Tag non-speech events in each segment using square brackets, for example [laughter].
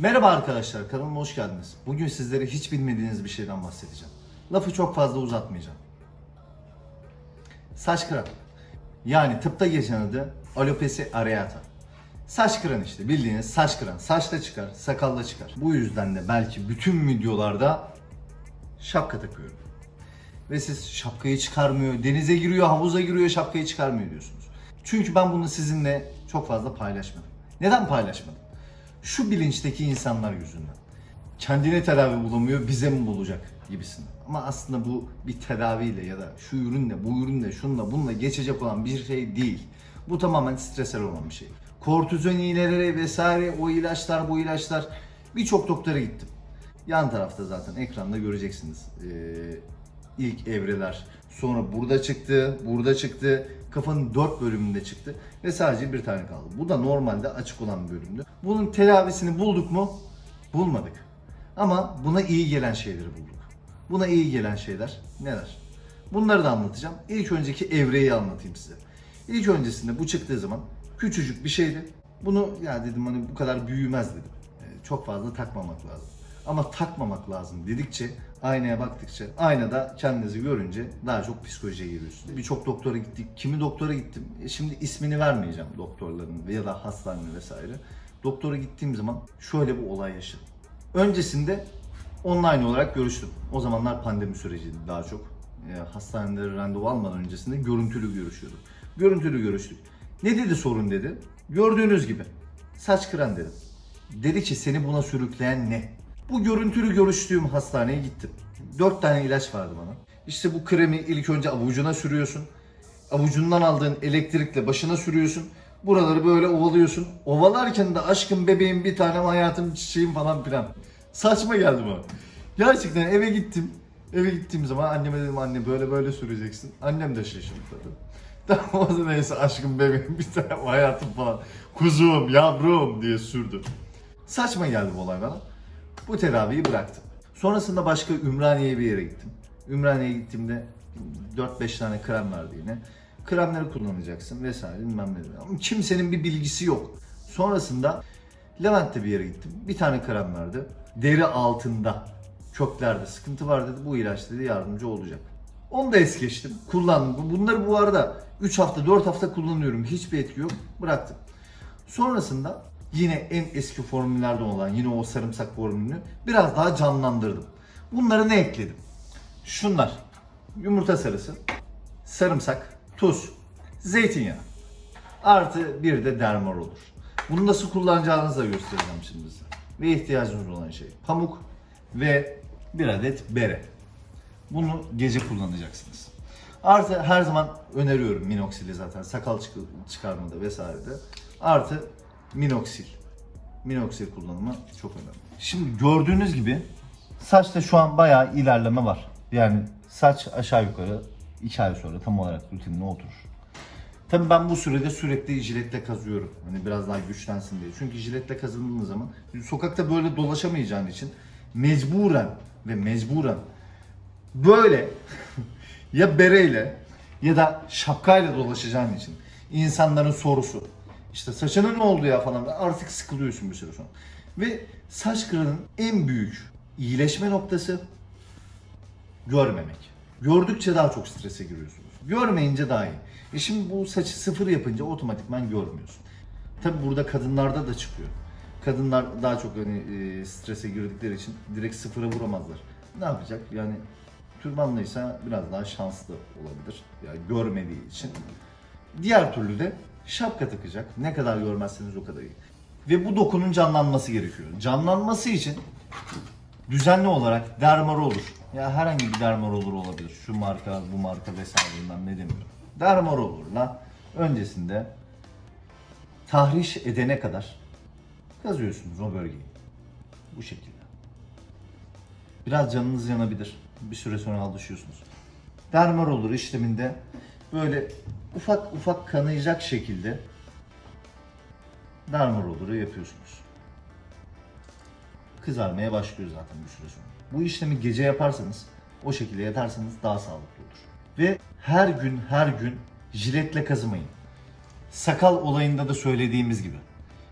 Merhaba arkadaşlar, kanalıma hoş geldiniz. Bugün sizlere hiç bilmediğiniz bir şeyden bahsedeceğim. Lafı çok fazla uzatmayacağım. Saç kıran. Yani tıpta geçen adı alopesi areata. Saç kıran işte bildiğiniz saç kıran. Saçta çıkar, sakalla çıkar. Bu yüzden de belki bütün videolarda şapka takıyorum. Ve siz şapkayı çıkarmıyor, denize giriyor, havuza giriyor, şapkayı çıkarmıyor diyorsunuz. Çünkü ben bunu sizinle çok fazla paylaşmadım. Neden paylaşmadım? Şu bilinçteki insanlar yüzünden. Kendine tedavi bulamıyor, bize mi bulacak gibisinden. Ama aslında bu bir tedaviyle ya da şu ürünle, bu ürünle, şunla, bununla geçecek olan bir şey değil. Bu tamamen stresel olan bir şey. Kortizon iğneleri vesaire, o ilaçlar, bu ilaçlar birçok doktora gittim. Yan tarafta zaten ekranda göreceksiniz. Ee, ilk evreler. Sonra burada çıktı, burada çıktı. Kafanın dört bölümünde çıktı. Ve sadece bir tane kaldı. Bu da normalde açık olan bir bölümdü. Bunun tedavisini bulduk mu? Bulmadık. Ama buna iyi gelen şeyleri bulduk. Buna iyi gelen şeyler neler? Bunları da anlatacağım. İlk önceki evreyi anlatayım size. İlk öncesinde bu çıktığı zaman küçücük bir şeydi. Bunu ya dedim hani bu kadar büyümez dedim. Ee, Çok fazla takmamak lazım. Ama takmamak lazım dedikçe, aynaya baktıkça, aynada kendinizi görünce daha çok psikolojiye giriyorsunuz. Birçok doktora gittik. Kimi doktora gittim. E şimdi ismini vermeyeceğim doktorların ya da hastane vesaire. Doktora gittiğim zaman şöyle bir olay yaşadım. Öncesinde online olarak görüştüm. O zamanlar pandemi süreciydi daha çok. E, hastanelere randevu almadan öncesinde görüntülü görüşüyorduk. Görüntülü görüştük. Ne dedi sorun dedi. Gördüğünüz gibi. Saç kıran dedim. Dedi ki seni buna sürükleyen ne? Bu görüntülü görüştüğüm hastaneye gittim. Dört tane ilaç vardı bana. İşte bu kremi ilk önce avucuna sürüyorsun. Avucundan aldığın elektrikle başına sürüyorsun. Buraları böyle ovalıyorsun. Ovalarken de aşkım bebeğim bir tanem hayatım çiçeğim falan filan. Saçma geldi bana. Gerçekten eve gittim. Eve gittiğim zaman anneme dedim anne böyle böyle süreceksin. Annem de şaşırdı. [laughs] Tamam o zaman neyse aşkım bebeğim bir tanem hayatım falan. Kuzum yavrum diye sürdü. Saçma geldi bu olay bana. Bu tedaviyi bıraktım. Sonrasında başka Ümraniye'ye bir yere gittim. Ümraniye'ye gittiğimde 4-5 tane krem vardı yine. Kremleri kullanacaksın vesaire bilmem ne. Ama kimsenin bir bilgisi yok. Sonrasında Levent'te bir yere gittim. Bir tane krem verdi. Deri altında köklerde sıkıntı var dedi. Bu ilaç dedi yardımcı olacak. Onu da es geçtim. Kullandım. Bunları bu arada 3 hafta 4 hafta kullanıyorum. Hiçbir etki yok. Bıraktım. Sonrasında yine en eski formüllerden olan yine o sarımsak formülünü biraz daha canlandırdım. Bunları ne ekledim? Şunlar. Yumurta sarısı, sarımsak, tuz, zeytinyağı. Artı bir de dermar olur. Bunu nasıl kullanacağınızı da göstereceğim şimdi size. Ve ihtiyacınız olan şey pamuk ve bir adet bere. Bunu gece kullanacaksınız. Artı her zaman öneriyorum minoksili zaten sakal çık- çıkarmada vesairede. Artı minoksil. Minoksil kullanımı çok önemli. Şimdi gördüğünüz gibi saçta şu an bayağı ilerleme var. Yani saç aşağı yukarı 2 ay sonra tam olarak rutinine oturur. Tabii ben bu sürede sürekli jiletle kazıyorum. Hani biraz daha güçlensin diye. Çünkü jiletle kazındığın zaman sokakta böyle dolaşamayacağın için mecburen ve mecburen böyle [laughs] ya bereyle ya da şapkayla dolaşacağın için insanların sorusu işte saçının ne oldu ya falan artık sıkılıyorsun bir süre sonra. Ve saç kırının en büyük iyileşme noktası görmemek. Gördükçe daha çok strese giriyorsunuz. Görmeyince daha iyi. E şimdi bu saçı sıfır yapınca otomatikman görmüyorsun. Tabi burada kadınlarda da çıkıyor. Kadınlar daha çok hani e, strese girdikleri için direkt sıfıra vuramazlar. Ne yapacak? Yani türbanlıysa biraz daha şanslı olabilir. Yani görmediği için. Diğer türlü de şapka takacak. Ne kadar görmezseniz o kadar iyi. Ve bu dokunun canlanması gerekiyor. Canlanması için düzenli olarak dermar olur. Ya herhangi bir dermar olur olabilir. Şu marka, bu marka vesaire bilmem ne demiyorum. Dermar olurla öncesinde tahriş edene kadar kazıyorsunuz o bölgeyi. Bu şekilde. Biraz canınız yanabilir. Bir süre sonra alışıyorsunuz. Dermar olur işleminde böyle ufak ufak kanayacak şekilde dermar oluru yapıyorsunuz kızarmaya başlıyor zaten bir süre sonra. Bu işlemi gece yaparsanız, o şekilde yatarsanız daha sağlıklı olur. Ve her gün her gün jiletle kazımayın. Sakal olayında da söylediğimiz gibi.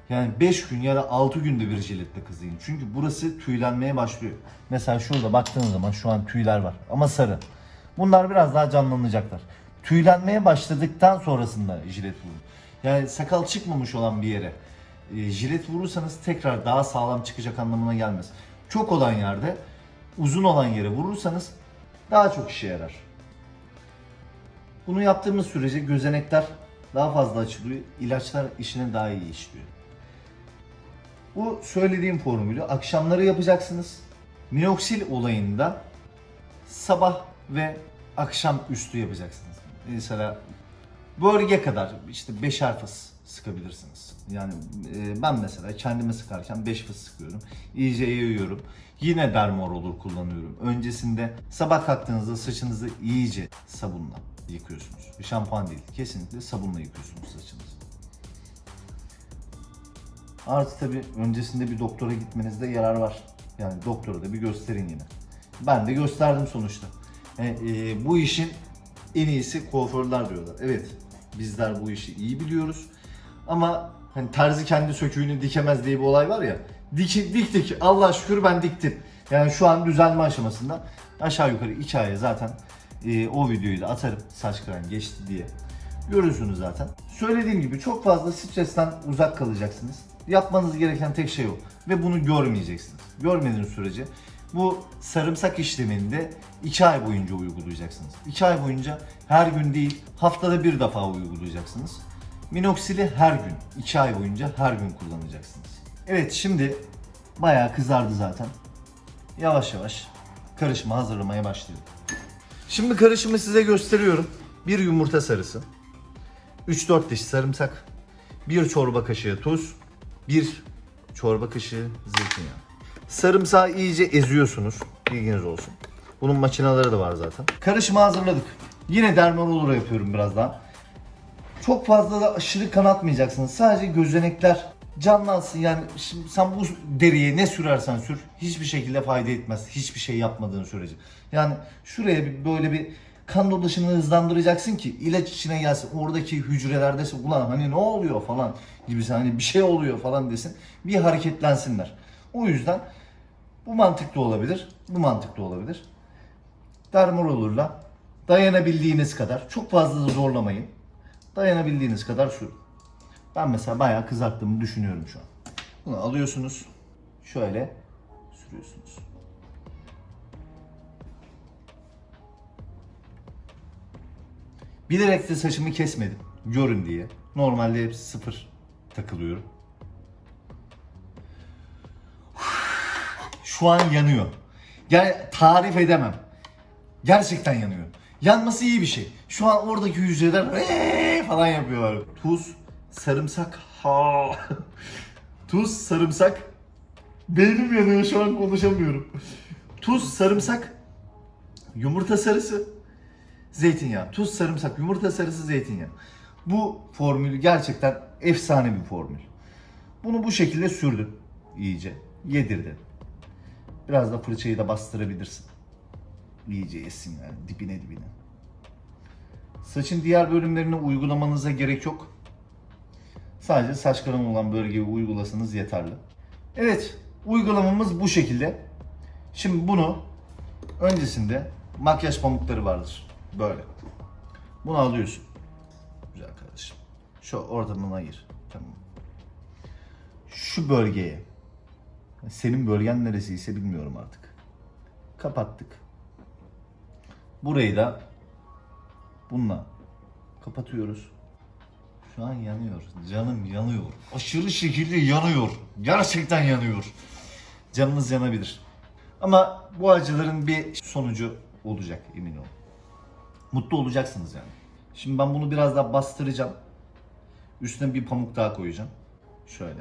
Yani 5 gün ya da 6 günde bir jiletle kazıyın. Çünkü burası tüylenmeye başlıyor. Mesela şurada baktığın zaman şu an tüyler var ama sarı. Bunlar biraz daha canlanacaklar. Tüylenmeye başladıktan sonrasında jilet vurun. Yani sakal çıkmamış olan bir yere e, jilet vurursanız tekrar daha sağlam çıkacak anlamına gelmez. Çok olan yerde uzun olan yere vurursanız daha çok işe yarar. Bunu yaptığımız sürece gözenekler daha fazla açılıyor. ilaçlar işine daha iyi işliyor. Bu söylediğim formülü akşamları yapacaksınız. Minoksil olayında sabah ve akşam üstü yapacaksınız. Mesela bölge kadar işte beşer fıs sıkabilirsiniz. Yani e, ben mesela kendime sıkarken 5 fıs sıkıyorum. İyice yayıyorum. Yine dermor olur kullanıyorum. Öncesinde sabah kalktığınızda saçınızı iyice sabunla yıkıyorsunuz. Şampuan değil. Kesinlikle sabunla yıkıyorsunuz saçınızı. Artı tabi öncesinde bir doktora gitmenizde yarar var. Yani doktora da bir gösterin yine. Ben de gösterdim sonuçta. E, e, bu işin en iyisi kuaförler diyorlar. Evet bizler bu işi iyi biliyoruz. Ama hani terzi kendi söküğünü dikemez diye bir olay var ya. Dik, diktik. Allah şükür ben diktim. Yani şu an düzelme aşamasında. Aşağı yukarı 2 aya zaten e, o videoyu da atarım saç kıran geçti diye. Görürsünüz zaten. Söylediğim gibi çok fazla stresten uzak kalacaksınız. Yapmanız gereken tek şey o. Ve bunu görmeyeceksiniz. Görmediğiniz sürece bu sarımsak işlemini de 2 ay boyunca uygulayacaksınız. 2 ay boyunca her gün değil haftada bir defa uygulayacaksınız. Minoksili her gün 2 ay boyunca her gün kullanacaksınız. Evet şimdi bayağı kızardı zaten. Yavaş yavaş karışımı hazırlamaya başlıyorum. Şimdi karışımı size gösteriyorum. Bir yumurta sarısı, 3-4 diş sarımsak, 1 çorba kaşığı tuz, 1 çorba kaşığı zeytinyağı. Sarımsağı iyice eziyorsunuz. Bilginiz olsun. Bunun makineleri de var zaten. Karışımı hazırladık. Yine dermarolura yapıyorum biraz daha. Çok fazla da aşırı kanatmayacaksınız. Sadece gözenekler canlansın. Yani şimdi sen bu deriye ne sürersen sür hiçbir şekilde fayda etmez. Hiçbir şey yapmadığın sürece. Yani şuraya bir böyle bir kan dolaşımını hızlandıracaksın ki ilaç içine gelsin. Oradaki hücrelerde ulan hani ne oluyor falan gibisi hani bir şey oluyor falan desin. Bir hareketlensinler. O yüzden bu mantıklı olabilir. Bu mantıklı olabilir. Dermarolurla dayanabildiğiniz kadar çok fazla da zorlamayın. Dayanabildiğiniz kadar sürün. Ben mesela bayağı kızarttığımı düşünüyorum şu an. Bunu alıyorsunuz. Şöyle sürüyorsunuz. Bilerek de saçımı kesmedim. Görün diye. Normalde hep sıfır takılıyorum. Şu an yanıyor. Yani tarif edemem. Gerçekten yanıyor. Yanması iyi bir şey. Şu an oradaki hücreler "Eee" falan yapıyorlar. Tuz, sarımsak. Ha. [laughs] Tuz, sarımsak. Beynim yanıyor şu an konuşamıyorum. Tuz, sarımsak, yumurta sarısı, zeytinyağı. Tuz, sarımsak, yumurta sarısı, zeytinyağı. Bu formül gerçekten efsane bir formül. Bunu bu şekilde sürdüm iyice. Yedirdim. Biraz da fırçayı da bastırabilirsin. İyice yesin yani dibine dibine. Saçın diğer bölümlerine uygulamanıza gerek yok. Sadece saç kıran olan bölgeyi uygulasanız yeterli. Evet, uygulamamız bu şekilde. Şimdi bunu öncesinde makyaj pamukları vardır. Böyle. Bunu alıyorsun. Güzel kardeşim. Şu ortadan ayır. Tamam. Şu bölgeye. Senin bölgen neresiyse bilmiyorum artık. Kapattık. Burayı da bununla kapatıyoruz. Şu an yanıyor. Canım yanıyor. Aşırı şekilde yanıyor. Gerçekten yanıyor. Canınız yanabilir. Ama bu acıların bir sonucu olacak emin olun. Mutlu olacaksınız yani. Şimdi ben bunu biraz daha bastıracağım. Üstüne bir pamuk daha koyacağım. Şöyle.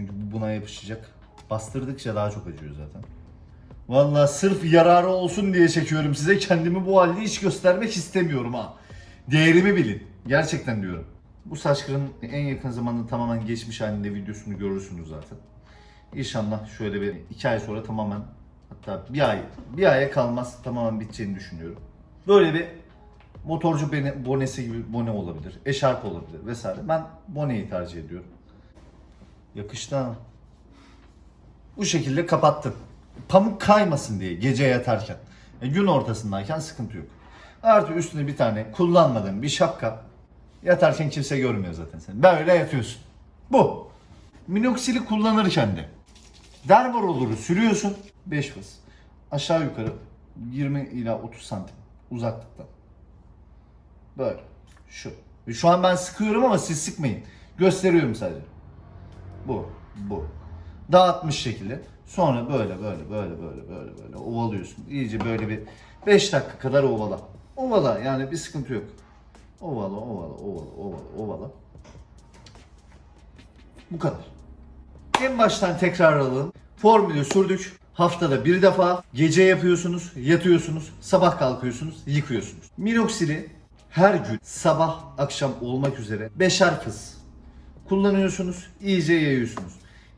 Çünkü bu buna yapışacak. Bastırdıkça daha çok acıyor zaten. Vallahi sırf yararı olsun diye çekiyorum size. Kendimi bu halde hiç göstermek istemiyorum ha. Değerimi bilin. Gerçekten diyorum. Bu saç en yakın zamanda tamamen geçmiş halinde videosunu görürsünüz zaten. İnşallah şöyle bir iki ay sonra tamamen hatta bir ay, bir aya kalmaz tamamen biteceğini düşünüyorum. Böyle bir Motorcu bonesi gibi bone olabilir. Eşarp olabilir vesaire. Ben boneyi tercih ediyorum. Yakıştı ha. Bu şekilde kapattım. Pamuk kaymasın diye gece yatarken. E, gün ortasındayken sıkıntı yok. Artı üstüne bir tane kullanmadığın bir şapka. Yatarken kimse görmüyor zaten seni. Böyle yatıyorsun. Bu. Minoksili kullanırken de dermaroluru sürüyorsun. 5 fıs. Aşağı yukarı 20 ila 30 santim uzaklıktan. Böyle. Şu. Şu an ben sıkıyorum ama siz sıkmayın. Gösteriyorum sadece. Bu. Bu. Dağıtmış şekilde. Sonra böyle böyle böyle böyle böyle böyle ovalıyorsun. İyice böyle bir 5 dakika kadar ovala. Ovala yani bir sıkıntı yok. Ovala ovala ovala ovala ovala. Bu kadar. En baştan tekrarlayalım. Formülü sürdük. Haftada bir defa gece yapıyorsunuz, yatıyorsunuz, sabah kalkıyorsunuz, yıkıyorsunuz. Minoksili her gün sabah akşam olmak üzere beşer fıs kullanıyorsunuz, iyice yayıyorsunuz.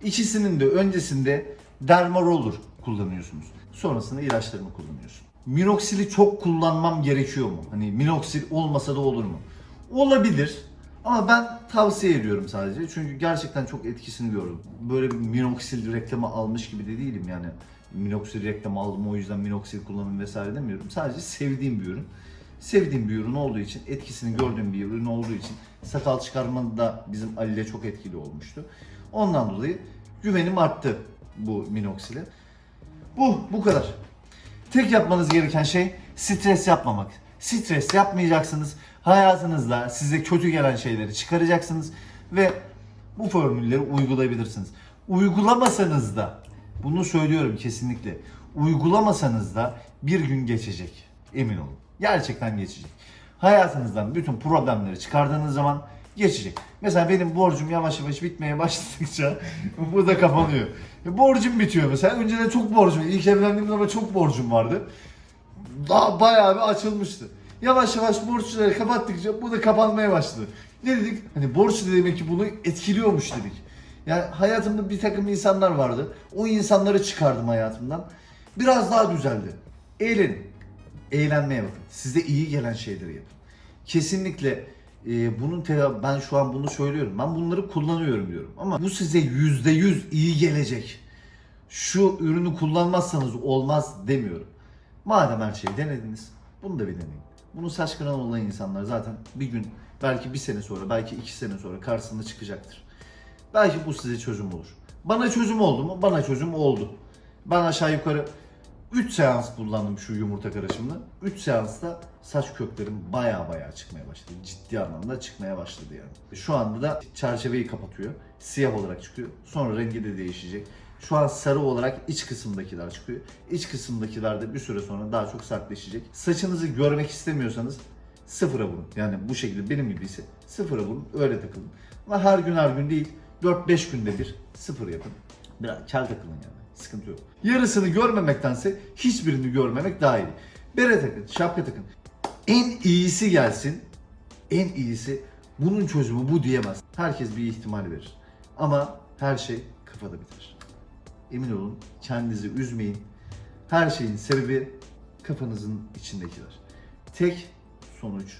İkisinin de öncesinde dermaroller kullanıyorsunuz. Sonrasında ilaçlarını kullanıyorsun. Minoksili çok kullanmam gerekiyor mu? Hani minoksil olmasa da olur mu? Olabilir. Ama ben tavsiye ediyorum sadece. Çünkü gerçekten çok etkisini gördüm. Böyle bir minoksil reklamı almış gibi de değilim yani. Minoksil reklamı aldım o yüzden minoksil kullanın vesaire demiyorum. Sadece sevdiğim bir ürün. Sevdiğim bir ürün olduğu için, etkisini gördüğüm bir ürün olduğu için sakal çıkarmada bizim Ali ile çok etkili olmuştu. Ondan dolayı güvenim arttı bu minoksile. Bu, bu kadar. Tek yapmanız gereken şey stres yapmamak. Stres yapmayacaksınız. Hayatınızda size kötü gelen şeyleri çıkaracaksınız ve bu formülleri uygulayabilirsiniz. Uygulamasanız da bunu söylüyorum kesinlikle. Uygulamasanız da bir gün geçecek. Emin olun. Gerçekten geçecek. Hayatınızdan bütün problemleri çıkardığınız zaman geçecek. Mesela benim borcum yavaş yavaş bitmeye başladıkça [laughs] bu da kapanıyor. E, Borcum bitiyor mesela. Önceden çok borcum. İlk evlendiğim zaman çok borcum vardı daha bayağı bir açılmıştı. Yavaş yavaş borçları kapattıkça bu da kapanmaya başladı. Ne dedik? Hani borç demek ki bunu etkiliyormuş dedik. Yani hayatımda bir takım insanlar vardı. O insanları çıkardım hayatımdan. Biraz daha düzeldi. Eğlenin. Eğlenmeye bakın. Size iyi gelen şeyleri yapın. Kesinlikle e, bunun tela- ben şu an bunu söylüyorum. Ben bunları kullanıyorum diyorum. Ama bu size yüzde yüz iyi gelecek. Şu ürünü kullanmazsanız olmaz demiyorum. Madem her şeyi denediniz, bunu da bir deneyin. Bunu saç kıran olan insanlar zaten bir gün, belki bir sene sonra, belki iki sene sonra karşısına çıkacaktır. Belki bu size çözüm olur. Bana çözüm oldu mu? Bana çözüm oldu. Ben aşağı yukarı 3 seans kullandım şu yumurta karışımını. 3 seansta saç köklerim baya baya çıkmaya başladı. Ciddi anlamda çıkmaya başladı yani. Şu anda da çerçeveyi kapatıyor. Siyah olarak çıkıyor. Sonra rengi de değişecek. Şu an sarı olarak iç kısımdakiler çıkıyor. İç kısımdakiler de bir süre sonra daha çok sertleşecek. Saçınızı görmek istemiyorsanız sıfıra vurun. Yani bu şekilde benim gibi ise sıfıra vurun. Öyle takılın. Ama her gün her gün değil. 4-5 günde bir sıfır yapın. Biraz kel takılın yani. Sıkıntı yok. Yarısını görmemektense hiçbirini görmemek daha iyi. Bere takın, şapka takın. En iyisi gelsin. En iyisi bunun çözümü bu diyemez. Herkes bir ihtimal verir. Ama her şey kafada biter. Emin olun kendinizi üzmeyin. Her şeyin sebebi kafanızın içindekiler. Tek sonuç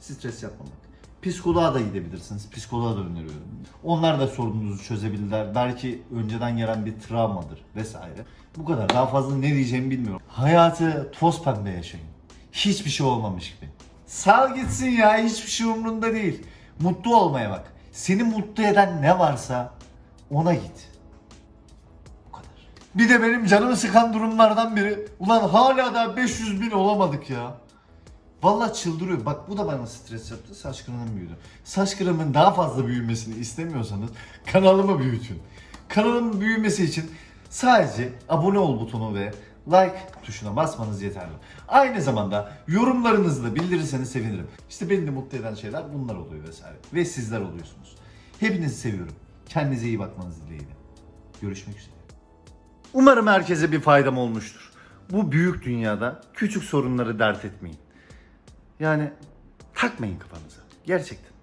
stres yapmamak. Psikoloğa da gidebilirsiniz. Psikoloğa da öneriyorum. Onlar da sorununuzu çözebilirler. Belki önceden gelen bir travmadır vesaire. Bu kadar. Daha fazla ne diyeceğimi bilmiyorum. Hayatı toz pembe yaşayın. Hiçbir şey olmamış gibi. Sal gitsin ya. Hiçbir şey umrunda değil. Mutlu olmaya bak. Seni mutlu eden ne varsa ona git. Bu kadar. Bir de benim canımı sıkan durumlardan biri. Ulan hala da 500 bin olamadık ya. Vallahi çıldırıyor. Bak bu da bana stres yaptı. Saç kırığım büyüdü. Saç kırığımın daha fazla büyümesini istemiyorsanız kanalımı büyütün. Kanalımın büyümesi için sadece abone ol butonu ve like tuşuna basmanız yeterli. Aynı zamanda yorumlarınızı da bildirirseniz sevinirim. İşte beni de mutlu eden şeyler bunlar oluyor vesaire. Ve sizler oluyorsunuz. Hepinizi seviyorum. Kendinize iyi bakmanız dileğiyle. Görüşmek üzere. Umarım herkese bir faydam olmuştur. Bu büyük dünyada küçük sorunları dert etmeyin. Yani takmayın kafanıza. Gerçekten.